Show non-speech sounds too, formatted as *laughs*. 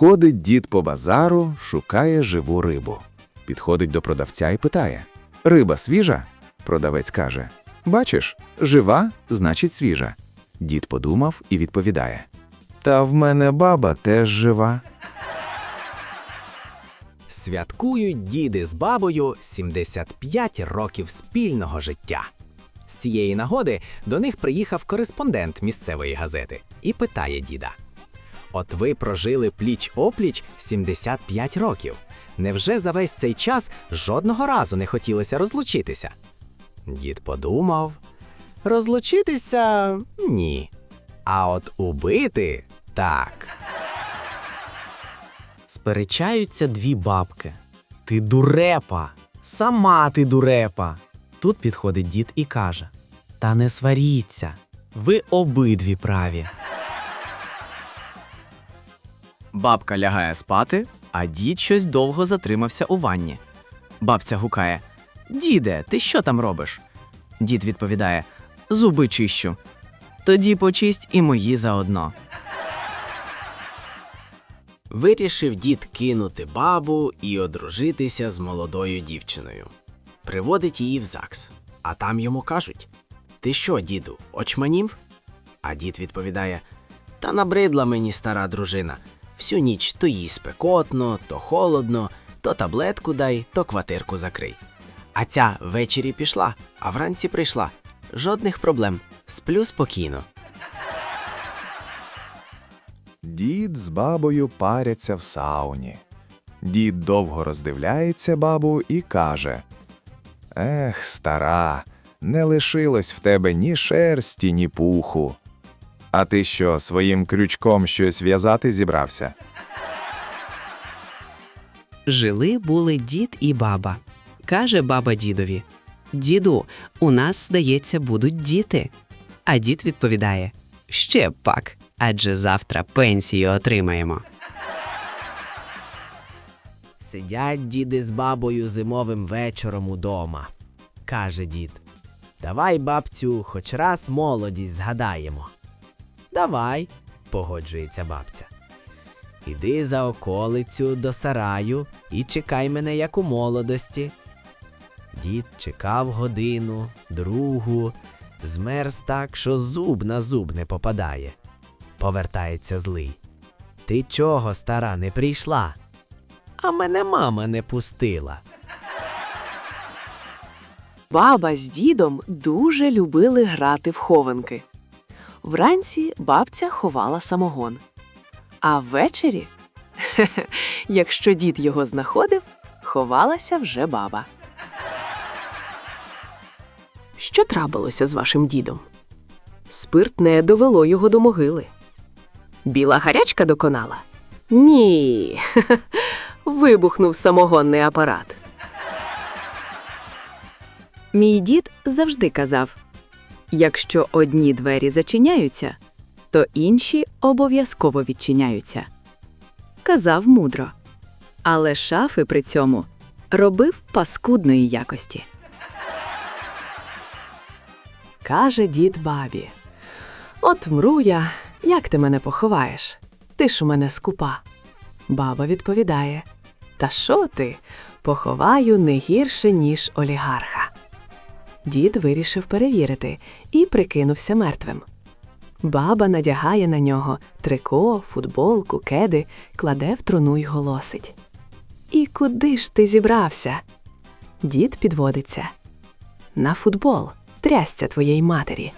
Ходить дід по базару, шукає живу рибу. Підходить до продавця і питає: Риба свіжа? Продавець каже: Бачиш, жива, значить свіжа. Дід подумав і відповідає: Та в мене баба теж жива. Святкують діди з бабою 75 років спільного життя. З цієї нагоди до них приїхав кореспондент місцевої газети і питає діда: От ви прожили пліч опліч 75 років. Невже за весь цей час жодного разу не хотілося розлучитися? Дід подумав: розлучитися ні. А от убити так. Сперечаються дві бабки. Ти дурепа, сама ти дурепа. Тут підходить дід і каже: Та не сваріться, ви обидві праві. Бабка лягає спати, а дід щось довго затримався у ванні. Бабця гукає: Діде, ти що там робиш? Дід відповідає: Зуби чищу. Тоді почисть і мої заодно. Вирішив дід кинути бабу і одружитися з молодою дівчиною. Приводить її в ЗАГС, а там йому кажуть: Ти що, діду, очманів? А дід відповідає: Та набридла мені стара дружина. Всю ніч то їй спекотно, то холодно, то таблетку дай, то квартирку закрий. А ця ввечері пішла, а вранці прийшла. Жодних проблем. Сплю спокійно. Дід з бабою паряться в сауні. Дід довго роздивляється бабу і каже: Ех, стара, не лишилось в тебе ні шерсті, ні пуху. А ти що, своїм крючком щось в'язати зібрався? Жили були дід і баба. Каже баба дідові: Діду, у нас, здається, будуть діти. А дід відповідає: Ще пак, адже завтра пенсію отримаємо. Сидять діди з бабою зимовим вечором удома. Каже дід: Давай, бабцю, хоч раз молодість згадаємо. Давай, погоджується бабця. Іди за околицю до сараю і чекай мене, як у молодості. Дід чекав годину, другу, змерз так, що зуб на зуб не попадає. Повертається злий. Ти чого, стара, не прийшла? А мене мама не пустила. Баба з дідом дуже любили грати в хованки. Вранці бабця ховала самогон. А ввечері, *laughs* якщо дід його знаходив, ховалася вже баба. Що трапилося з вашим дідом? Спирт не довело його до могили. Біла гарячка доконала? Ні. *laughs* Вибухнув самогонний апарат. Мій дід завжди казав: якщо одні двері зачиняються, то інші обов'язково відчиняються. Казав мудро. Але шафи при цьому робив паскудної якості. Каже дід бабі. От мру я, як ти мене поховаєш? Ти ж у мене скупа. Баба відповідає: Та що ти? Поховаю не гірше, ніж олігарха. Дід вирішив перевірити і прикинувся мертвим. Баба надягає на нього трико, футболку, кеди, кладе в труну й голосить. І куди ж ти зібрався? Дід підводиться. На футбол, трясця твоєї матері.